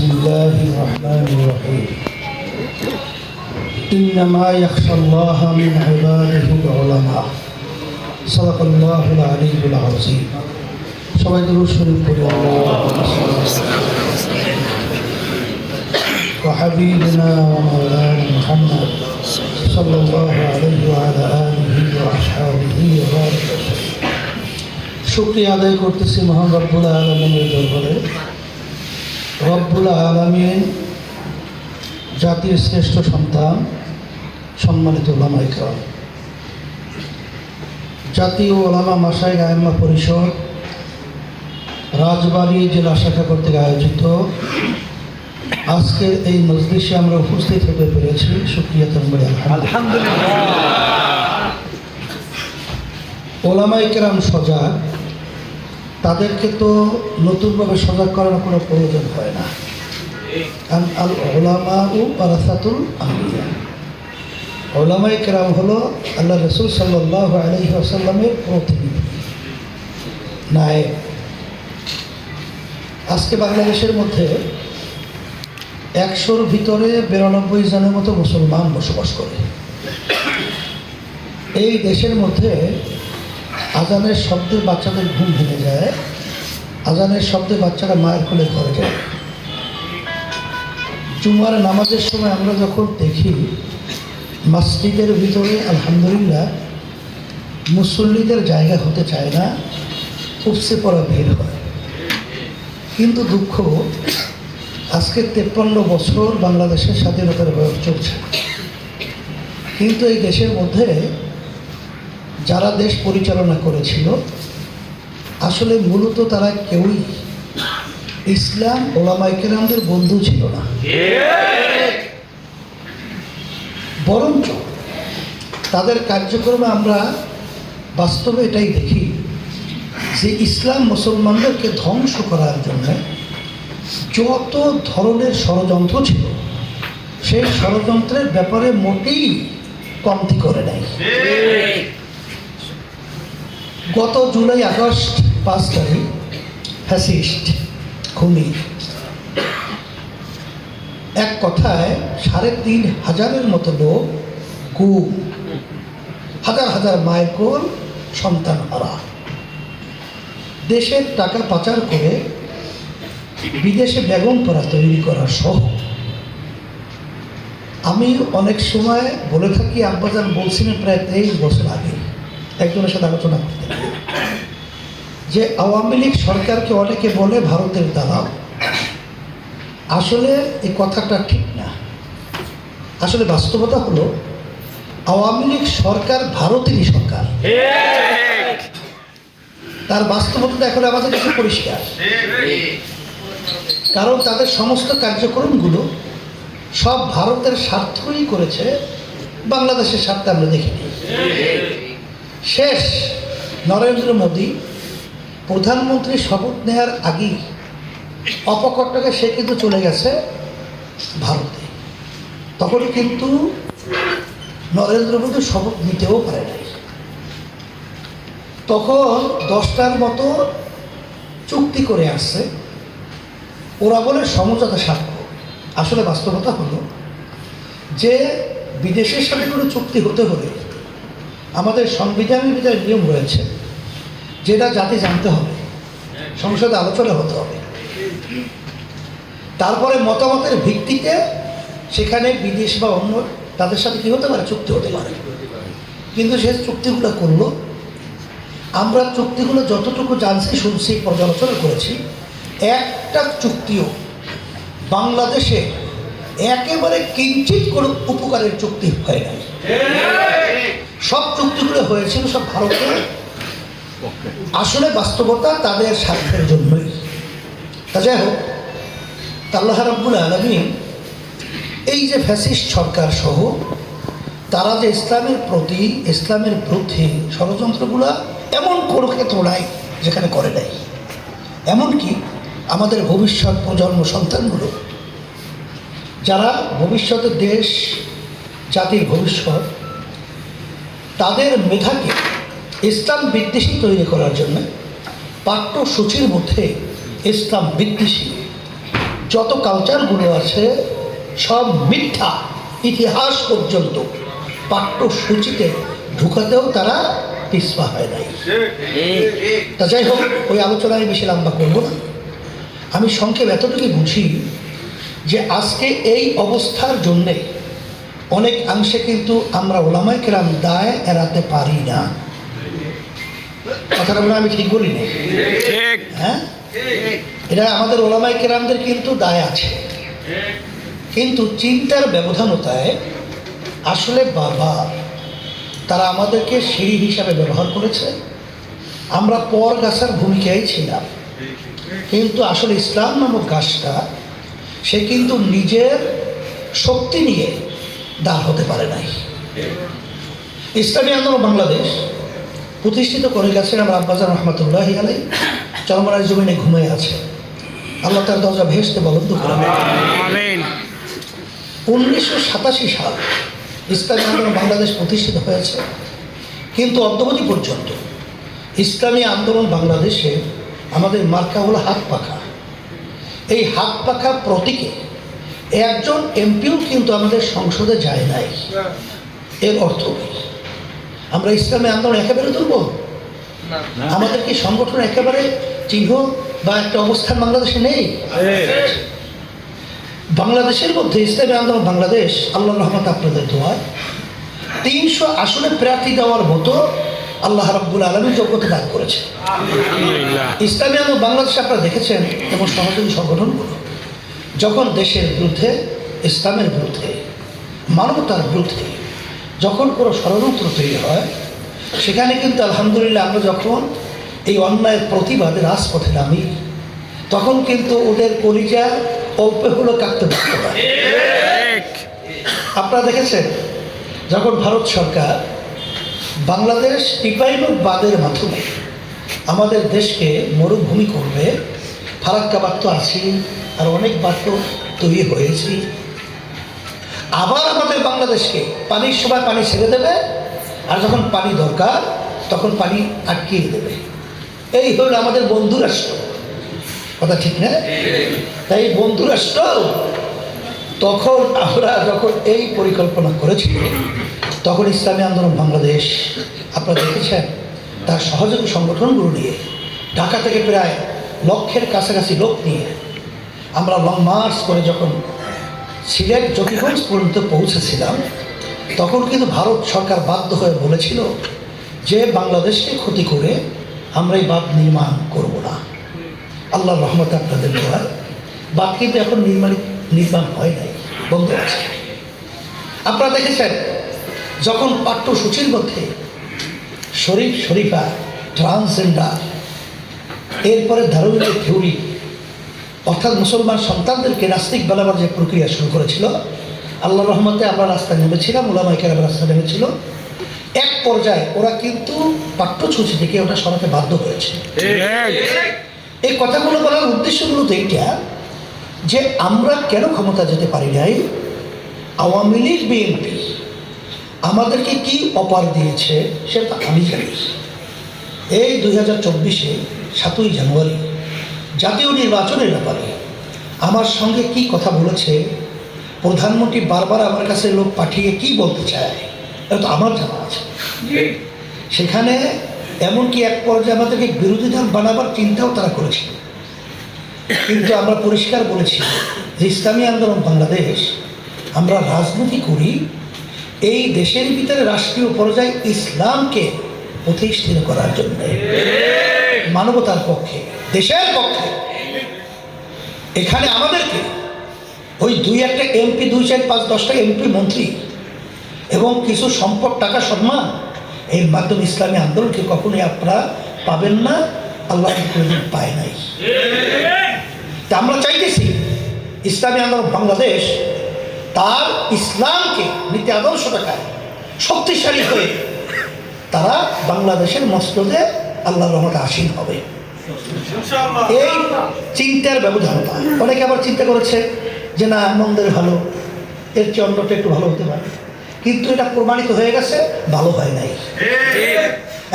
بسم الله الرحمن الرحيم إنما يخشى الله من عباده العلماء صدق الله العلي العظيم সবাই দরুদ শরীফ পড়ি وحبيبنا ومولانا محمد صلى الله عليه وعلى آله وأصحابه وبارك وسلم শুক্রিয়া আদায় করতেছি মহান রব্বুল আলমিনের দরবারে রব্বুল আলমিন জাতির শ্রেষ্ঠ সন্তান সম্মানিত ওলামা ইকরাম জাতীয় ওলামা মাসাই আয়মা পরিষদ রাজবাড়ী জেলা শাখা কর্তৃক আয়োজিত। আজকের এই মজলিসে আমরা উপস্থিত হতে পেরেছি। সুক্রিয়া তন্ময় ওলামা ইকরাম সজাগ তাদেরকে তো নতুনভাবে সজাগ করার কোনো প্রয়োজন হয় না। আল ওলামা ওলামাই আল্লাহ আজকে বাংলাদেশের মধ্যে একশোর ভিতরে বিরানব্বই জনের মতো মুসলমান বসবাস করে। এই দেশের মধ্যে আজানের শব্দে বাচ্চাদের ঘুম ভেঙে যায়। আজানের শব্দে বাচ্চারা মায়ের কোলে ঘরে যায়। জুমার নামাজের সময় আমরা যখন দেখি, মসজিদের ভিতরে আলহামদুলিল্লাহ মুসল্লিদের জায়গা হতে চায় না, উপসে পড়া ভিড় হয়। কিন্তু দুঃখ, আজকে তেপ্পান্ন বছর বাংলাদেশের স্বাধীনতার বয়স চলছে। কিন্তু এই দেশের মধ্যে যারা দেশ পরিচালনা করেছিল, আসলে মূলত তারা কেউই ইসলাম ওলামাইকেরামদের বন্ধু ছিল না। বরঞ্চ তাদের কার্যক্রমে আমরা বাস্তবে এটাই দেখি যে ইসলাম মুসলমানদেরকে ধ্বংস করার জন্য যত ধরনের ষড়যন্ত্র ছিল, সেই ষড়যন্ত্রের ব্যাপারে মোটেই কমতি করে নেয় গত জুলাই আগস্ট পাঁচ তারিখ, ফ্যাসিস্ট খুনি। এক কথায়, সাড়ে তিন হাজারের মতো লোক গুম হাজার হাজার মায়ের সন্তান হারা দেশের টাকা পাচার করে বিদেশে বেগম পড়া তৈরি করা সহ। আমি অনেক সময় বলে থাকি, আব্বাজান বলছিলেন প্রায় তেইশ বছর আগে একজনের সাথে আলোচনা করতে যে আওয়ামী লীগ সরকারকে অনেকে বলে ভারতের দালাল। আসলে এই কথাটা ঠিক না। আসলে বাস্তবতা হলো, আওয়ামী লীগ সরকার ভারতেরই সরকার। তার বাস্তবতা এখন আমাদের কাছে পরিষ্কার। কারণ তাদের সমস্ত কার্যক্রমগুলো সব ভারতের স্বার্থই করেছে, বাংলাদেশের স্বার্থে আমরা দেখিনি। শেষ। নরেন্দ্র মোদী প্রধানমন্ত্রী শপথ নেওয়ার আগেই অপকট্টকে সে কিন্তু চলে গেছে ভারতে। তখন কিন্তু নরেন্দ্র মোদী শপথ নিতেও পারে নাই। তখন দশটার মতো চুক্তি করে আসছে। ওরা বলে সমঝোতা স্বাক্ষর আসলে বাস্তবতা হলো যে বিদেশের সাথে কোনো চুক্তি হতে হলে আমাদের সংবিধানের ভিতরে নিয়ম রয়েছে, যেটা জাতি জানতে হবে, সংসদে আলোচনা হতে হবে। তারপরে মতামতের ভিত্তিতে সেখানে বিদেশ বা অন্য তাদের সাথে কী হতে পারে? চুক্তি হতে পারে। কিন্তু সে চুক্তিগুলো করল। আমরা চুক্তিগুলো যতটুকু জানছি, শুনছি, পর্যালোচনা করেছি, একটা চুক্তিও বাংলাদেশে একেবারে কিঞ্চিত কোনো উপকারের চুক্তি হয় নাই। সব চুক্তিগুলো হয়েছিল সব ভারতের আসলে বাস্তবতা তাদের স্বার্থের জন্যই। তা যাই হোক আল্লাহ রাব্বুল আলমিন এই যে ফ্যাসিস্ট সরকার সহ তারা যে ইসলামের প্রতি ইসলামের বিরুদ্ধে ষড়যন্ত্রগুলো এমন কোনো নাই যেখানে করে নাই। এমনকি আমাদের ভবিষ্যৎ প্রজন্ম সন্তানগুলো যারা ভবিষ্যতে দেশ জাতির ভবিষ্যৎ তাদের মেধাকে ইসলাম বিদ্বেষী তৈরি করার জন্য পাঠ্যসূচির মধ্যে ইসলাম বিদ্বেষী যত কালচারগুলো আছে, সব মিথ্যা ইতিহাস পর্যন্ত পাঠ্যসূচিতে ঢুকাতেও তারা পিসপা হয় নাই। তা যাই হোক, ওই আলোচনায় বেশি লম্বা করব না। আমি সংক্ষেপ এতটুকু বুঝি যে আজকে এই অবস্থার জন্যে অনেক অংশে কিন্তু আমরা ওলামাই কেরাম দায় এড়াতে পারি না। কথাটা বলে আমি ঠিক বলি না হ্যাঁ? এটা আমাদের ওলামাই কেরামদের কিন্তু দায় আছে। কিন্তু চিন্তার ব্যবধানতায় আসলে বাবা তারা আমাদেরকে সিঁড়ি হিসাবে ব্যবহার করেছে। আমরা পর গাছার ভূমিকায় ছিলাম। কিন্তু আসলে ইসলাম নামক গাছটা সে কিন্তু নিজের শক্তি নিয়ে দাঁড় হতে পারে নাই। ইসলামী আন্দোলন বাংলাদেশ প্রতিষ্ঠিত করে গেছেন আমার আব্বাজান রহমতুল্লাহ আলাই চরমরাজ জমিনে ঘুমিয়ে আছে। আল্লাহ তার দরজা ভেসতে বলন্দ উনিশশো সাতাশি সাল ইসলামী আন্দোলন বাংলাদেশ প্রতিষ্ঠিত হয়েছে। কিন্তু অদ্যবধি পর্যন্ত ইসলামী আন্দোলন বাংলাদেশে আমাদের মার্কা হলো হাত পাখা। এই হাত পাখা প্রতীকে একজন এমপিও কিন্তু আমাদের সংসদে যায় নাই। এর অর্থ আমরা ইসলামে আন্দোলন একেবারে তুলব আমাদের কি সংগঠন একেবারে চিহ্ন বা একটা অবস্থান বাংলাদেশে নেই? বাংলাদেশের মধ্যে ইসলামী আন্দোলন বাংলাদেশ আল্লাহ রহমত আপনাদের দোয়ায়। তিনশো আসনে প্রার্থী দেওয়ার মতো আল্লাহ রাব্বুল আলমী যোগ্যতা দান করেছে ইসলামী আন্দোলন বাংলাদেশে আপনারা দেখেছেন এবং সহযোগী সংগঠনগুলো। যখন দেশের বিরুদ্ধে, ইসলামের বিরুদ্ধে, মানবতার বিরুদ্ধে যখন কোনো ষড়যন্ত্র তৈরি হয়, সেখানে কিন্তু আলহামদুলিল্লাহ আমরা যখন এই অন্যায়ের প্রতিবাদে রাজপথে নামি, তখন কিন্তু ওদের কলিজা অল্পে হলো কাঁদতে পারতে পারে আপনারা দেখেছেন, যখন ভারত সরকার বাংলাদেশ টিপাইমুখ বাদের মাধ্যমে আমাদের দেশকে মরুভূমি করবে ফারাক্কা তো আছি, আর অনেক তো তৈরি হয়েছি। আবার আমাদের বাংলাদেশকে পানির সময় পানি ছেড়ে দেবে, আর যখন পানি দরকার, তখন পানি আটকিয়ে দেবে। এই হল আমাদের বন্ধু রাষ্ট্র। কথা ঠিক না? তাই বন্ধু রাষ্ট্র, তখন আমরা যখন এই পরিকল্পনা করেছিল তখন ইসলামী আন্দোলন বাংলাদেশ, আপনারা দেখেছেন, তার সহযোগী সংগঠনগুলো নিয়ে ঢাকা থেকে প্রায় লক্ষের কাছাকাছি লোক নিয়ে আমরা লং মার্চ করে যখন সিলেট জকিগঞ্জ পর্যন্ত পৌঁছেছিলাম, তখন কিন্তু ভারত সরকার বাধ্য হয়ে বলেছিল যে বাংলাদেশকে ক্ষতি করে আমরা এই বাঁধ নির্মাণ করব না। আল্লাহ রহমত আপনাদের দোয়ায় বাঁধ কিন্তু এখন নির্মাণ নির্মাণ হয় নাই, বন্ধ আছে। আপনারা দেখেছেন, যখন পাঠ্যসূচির মধ্যে শরীফ শরীফা ট্রান্সজেন্ডার এরপরে ধারণের থিওরি অর্থাৎ মুসলমান সন্তানদেরকে নাস্তিক বানাবার যে প্রক্রিয়া শুরু করেছিল আল্লাহ রহমতে আমরা রাস্তা নেমেছিলাম ওলামাইকের আমরা রাস্তা নেমেছিল। এক পর্যায়ে ওরা কিন্তু পাঠ্য পাঠ্যসূচি থেকে ওটা সরাতে বাধ্য হয়েছে। এই কথাগুলো বলার উদ্দেশ্য মূলত এইটা যে আমরা কেন ক্ষমতা যেতে পারি নাই? আওয়ামী লীগ বিএনপি আমাদেরকে কি অপার দিয়েছে সেটা আমি জানি। এই দুই হাজার চব্বিশে সাতই জানুয়ারি জাতীয় নির্বাচনের ব্যাপারে আমার সঙ্গে কি কথা বলেছে প্রধানমন্ত্রী বারবার আমার কাছে লোক পাঠিয়ে কি বলতে চায় এটা তো আমার জানা আছে। সেখানে এমনকি এক পর্যায়ে আমাদেরকে বিরোধী দল বানাবার চিন্তাও তারা করেছিল কিন্তু আমরা পরিষ্কার বলেছি যে ইসলামী আন্দোলন বাংলাদেশ আমরা রাজনীতি করি এই দেশের ভিতরে রাষ্ট্রীয় পর্যায়ে ইসলামকে প্রতিষ্ঠিত করার জন্য। মানবতার পক্ষে, দেশের পক্ষে। এখানে আমাদেরকে ওই দুই একটা এমপি দুই চার, পাঁচ, দশটা এমপি মন্ত্রী এবং কিছু সম্পদ, টাকা, সম্মান এর মাধ্যমে ইসলামী আন্দোলনকে কখনোই আপনারা পাবেন না, আল্লাহ পায় নাই। তা আমরা চাইতেছি ইসলামী আন্দোলন বাংলাদেশ তার ইসলামকে নীতি আদর্শ টাকায় শক্তিশালী হয়ে তারা বাংলাদেশের মসনদে আল্লাহর রহমতে আসীন হবে। এই চিন্তার ব্যবধানতা অনেকে আবার চিন্তা করেছে যে না মন্দের ভালো এর চেয়ে অন্যটা একটু ভালো হতে পারে। কিন্তু এটা প্রমাণিত হয়ে গেছে ভালো হয় নাই।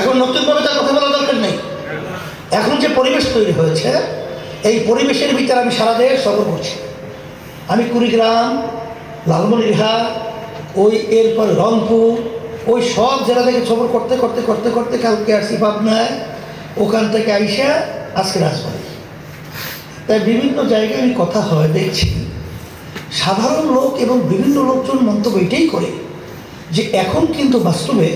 এখন নতুনভাবে তার কথা বলার দরকার নেই। এখন যে পরিবেশ তৈরি হয়েছে এই পরিবেশের ভিতরে আমি সারা দেশ সফর করছি। আমি কুড়িগ্রাম লালমনিরহাট ওই এরপর রংপুর ওই সব জেলা থেকে সফর করতে করতে করতে করতে কালকে আসছি পাবনায় ওখান থেকে আইসা আজকে রাজবাড়ি। তাই বিভিন্ন জায়গায় আমি কথা হয়, দেখছি। সাধারণ লোক এবং বিভিন্ন লোকজন মন্তব্য এটাই করে যে এখন কিন্তু বাস্তবে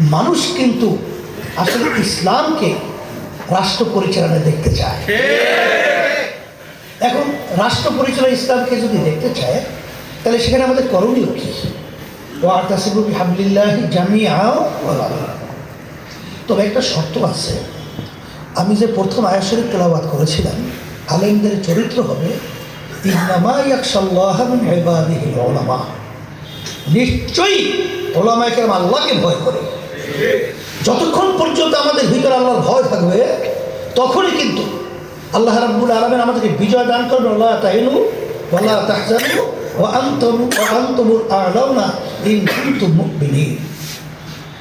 মানুষ কিন্তু আসলে ইসলামকে রাষ্ট্র পরিচালনায় দেখতে চায়। এখন রাষ্ট্র পরিচালনা ইসলামকে যদি দেখতে চায়, তাহলে সেখানে আমাদের করণীয় কী? তবে একটা শর্ত আছে। আমি যে প্রথম আয়াসরিক তেলাবাদ করেছিলাম আলেমদের চরিত্র হবে নিশ্চয়ই ওলামায়ে কেরাম আল্লাহকে ভয় করে। যতক্ষণ পর্যন্ত আমাদের ভিতরে আল্লাহর ভয় থাকবে, তখনই কিন্তু আল্লাহ রাব্বুল আলামিন আমাদেরকে বিজয় দান করবেন। আল্লাহ তাইনু ওয়ালা তাহজানু ওয়া আনতুম ওয়া আনতুমুল আ'লাউনা ইন কুনতুম মুমিনিন।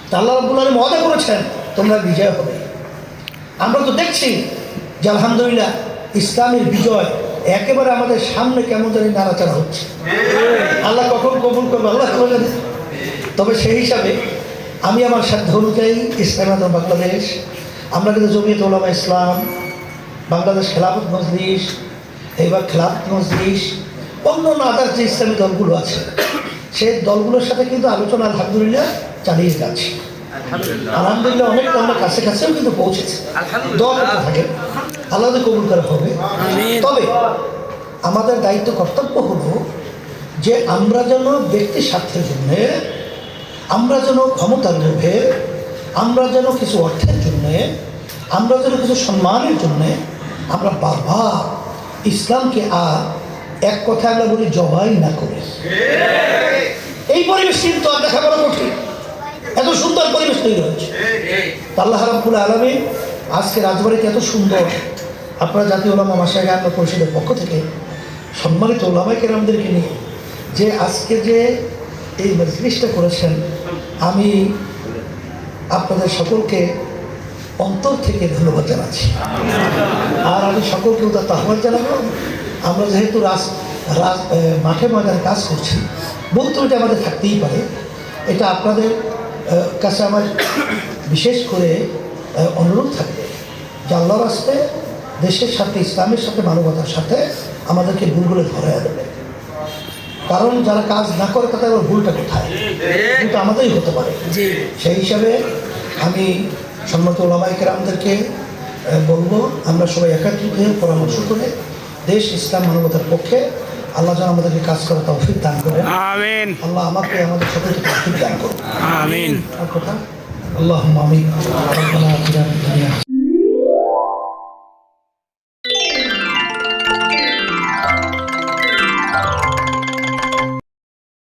তা আল্লাহ রাব্বুল আলামিন ওয়াদা করেছেন, তোমরা বিজয় হবে। আমরা তো দেখছি যে আলহামদুলিল্লাহ ইসলামের বিজয় একেবারে আমাদের সামনে কেমন জানি নাড়াচাড়া হচ্ছে। আল্লাহ কখন কবুল করবে, আল্লাহ ভালো জানে। তবে সেই হিসাবে আমি আমার সাধ্য অনুযায়ী ইসলাম আদম বাংলাদেশ, আমরা কিন্তু জমিয়ত ওলামা ইসলাম, বাংলাদেশ খেলাফত মজলিস, এইবার খেলাফত মজলিস অন্য আদার যে ইসলামী দলগুলো আছে সেই দলগুলোর সাথে কিন্তু আলোচনা আলহামদুলিল্লাহ চালিয়ে যাচ্ছি। আলহামদুলিল্লাহ। অনেক আমরা কাছে কাছেও কিন্তু পৌঁছেছে। করতে থাকে আল্লাহদের কবুল করা হবে। তবে আমাদের দায়িত্ব কর্তব্য হলো যে আমরা যেন ব্যক্তি স্বার্থের জন্যে আমরা যেন ক্ষমতার লোভে আমরা যেন কিছু অর্থের জন্যে আমরা যেন কিছু সম্মানের জন্যে আমরা বারবার ইসলামকে আর এক কথা আমরা বলি জবাই না করে। এই পরিবেশ কিন্তু আর দেখা করা কঠিন। এত সুন্দর পরিবেশ তৈরি হয়েছে। আল্লাহ রাব্বুল আলমী আজকে রাজবাড়িতে এত সুন্দর আপনারা জাতীয় ওলামা মাসায় আল্লাহ পরিষদের পক্ষ থেকে সম্মানিত ওলামাই কেরামদেরকে নিয়ে যে আজকে যে এই মজলিসটা করেছেন, আমি আপনাদের সকলকে অন্তর থেকে ধন্যবাদ জানাচ্ছি। আর আমি সকলকে ওদের আহ্বান জানাব। আমরা যেহেতু রাস রাস মাঠে ময়দানে কাজ করছি বলতে এটা আমাদের থাকতেই পারে। এটা আপনাদের কাছে আমার বিশেষ করে অনুরোধ থাকবে যে আল্লাহ রাস্তে দেশের সাথে ইসলামের সাথে মানবতার সাথে আমাদেরকে ভুলগুলো ধরে দেবে। কারণ যারা কাজ না করে তাদের আবার ভুলটা কোথায়? ভুলটা আমাদেরই হতে পারে। সেই হিসাবে আমি সম্মত ওলামাইকের আমাদেরকে বলব আমরা সবাই একাত্রিত হয়ে পরামর্শ করে দেশ ইসলাম মানবতার পক্ষে আল্লাহ যেন আমাদেরকে কাজ করার তৌফিক দান করে। আমিন। আল্লাহ আমাকে আমাদের সকলকে তৌফিক দান করুন আমিন। কথা আল্লাহ আমিন।